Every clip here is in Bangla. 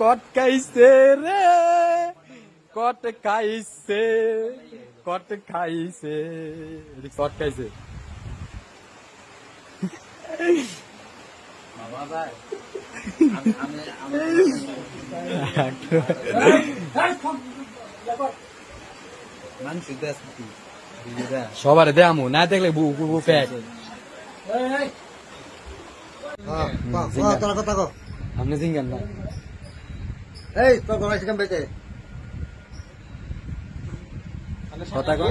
কট খাইছে রে কট খাইছে কট খাইছে কট খাইছে। সবার দেয়ামু না দেখলে প্যাক হ্যাঁ। আপনি সিঙ্গেন না। এই, তোর গলায় চিকেন পেয়েছে। কথা কও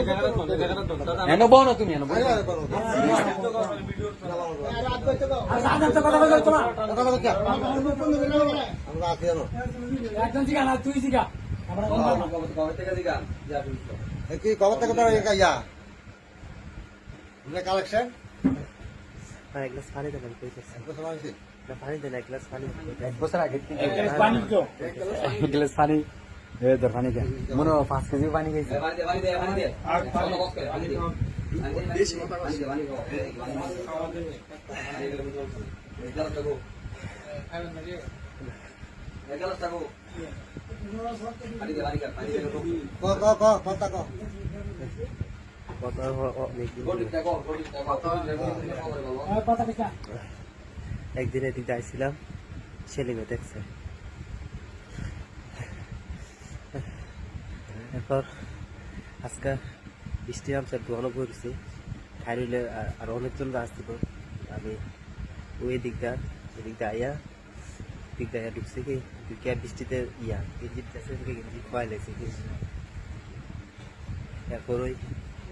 এন বউ না তুমি এন বলো কে? আমরা আছি কি থেকে ইয়া? কালেকশন? কইতেছি পানি দেন এক গ্লাস পানি। এক বছর আগে এক গ্লাস পানি এ তোর পানি কে মনে পাঁচ কেজি পানি কও, কথা অনেকদিন একদিন এদিক যাইছিলাম সেলিমে দেখছে। এরপর আজকে বৃষ্টি আমসার দোকানও করেছি খাইলে আর অনেকজন আসছিল আমি ওই দিকটা এদিকটা আইয়া দিকটা আইয়া ঢুকছে কি ঢুকে বৃষ্টিতে ইয়া গেঞ্জি থেকে গেঞ্জি পায়ে লেগেছে কি। এরপর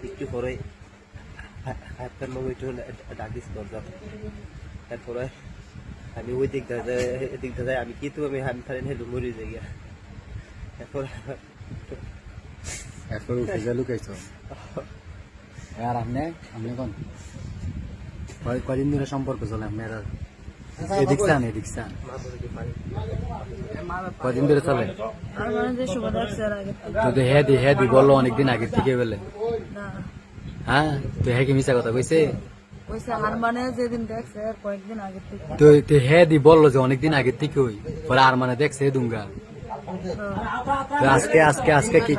একটু পরে হাতের লোক একটু ডাক দিস দরজা তারপরে আমি ওই দিকটা যাই এদিকটা যাই আমি কিন্তু আমি আমি খালি হেঁটে মরে যাই গিয়া। এরপর এরপর উঠে যা লুকাইছো? আর আপনি? আপনি কোন? কয়- কয়দিন ধরে সম্পর্ক চলে আপনার আর? এদিক চান এদিক চান কদিন ধরে চলে? মানে। তো হ্যাঁ দি হ্যাঁ দি বলল অনেকদিন আগে থেকে বলে। না। হ্যাঁ তো হ্যাঁ কি মিশা কথা কইছে? তো হ্যাঁ দি বলল যে অনেকদিন আগে থেকে ওই পরে আর মানে দেখছে দুঙ্গা। আজকে আজকে আজকে কি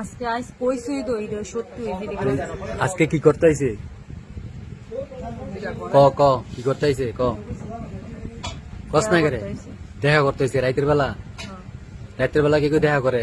আজকে আইস কইছই তো এটা সত্যি আজকে কি করতে আইছে ক ক কি করতে আইছে ক। কস না করে দেখা করতে আইছে রাতের বেলা রাতের বেলা কি দেখা করে?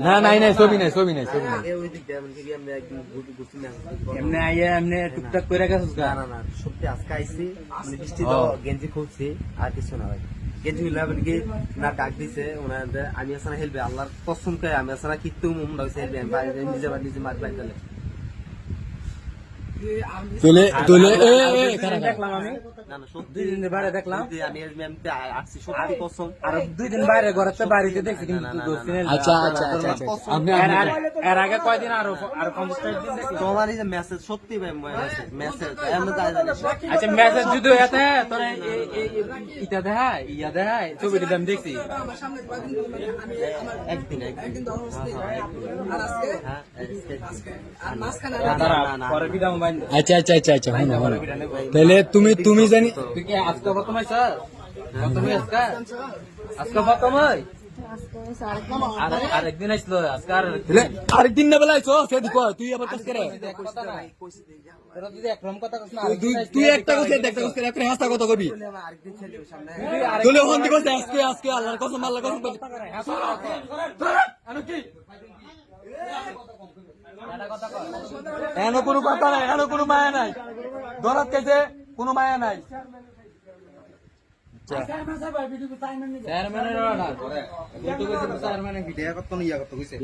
না নাই নাই ছবি নাই ছবি নাই ছবি নাই। ওই দিকটা এমন আইয়া টুকটাক করে গেছিস না না না সত্যি আজকে আইসি মানে বৃষ্টি তো গেঞ্জি খুলছি আর কিছু না ভাই। গেঞ্জি কি না ডাক দিছে আমি আসলে হেলবে আল্লাহর কসম করে আমি আসলে কিত্তু হইছে হেলবে আমি নিজে নিজে মার বাইরে গেলে তুলে তুলে দুই বাইরে দেখলাম। আর দুই দিন বাইরে ঘরেতে বাড়িতে দেখছি কিন্তু না, না, না, দোস্ত না। নেই। আচ্ছা আচ্ছা আচ্ছা আচ্ছা। এর আগে- কয়দিন আরও আরও পঞ্চাশ ষাট দিন দেখছি তোমার এই যে মেসেজ সত্যি ভাই মেসেজ এমন তাই জানি আচ্ছা মেসেজ যদি এতে তোর এই- এই- এই- ইটা দেখায় ইয়া দেখায় ছবিটা আমি দেখছি। একদিন পরে বিদাম আচ্ছা আচ্ছা আচ্ছা আচ্ছা হুন হুন তাহলে তুমি তুমি জানি তুই আজকে প্রথম আইছ প্রথম আজকে? প্রথম হয়? আরেকদিন আর আজকে আরেকদিন না বেলা সে দিকো তুই আবার কাজ করে। কথা তুই- তুই তুই একটা কইছিস একটা কইছিস একটা হাসা কথা কবি। তুলে হন দিকো আজকে আজকে আল্লাহর কসম আল্লাহর কসম বলি এনো কোনো কথা নাই এনো কোনো মায়া নাই। ধরাত কেছে কোনো মায়া নাই। চেয়ারম্যানের চেয়ারম্যানের দেয়া করতো ইয়া করতো, বুঝছে?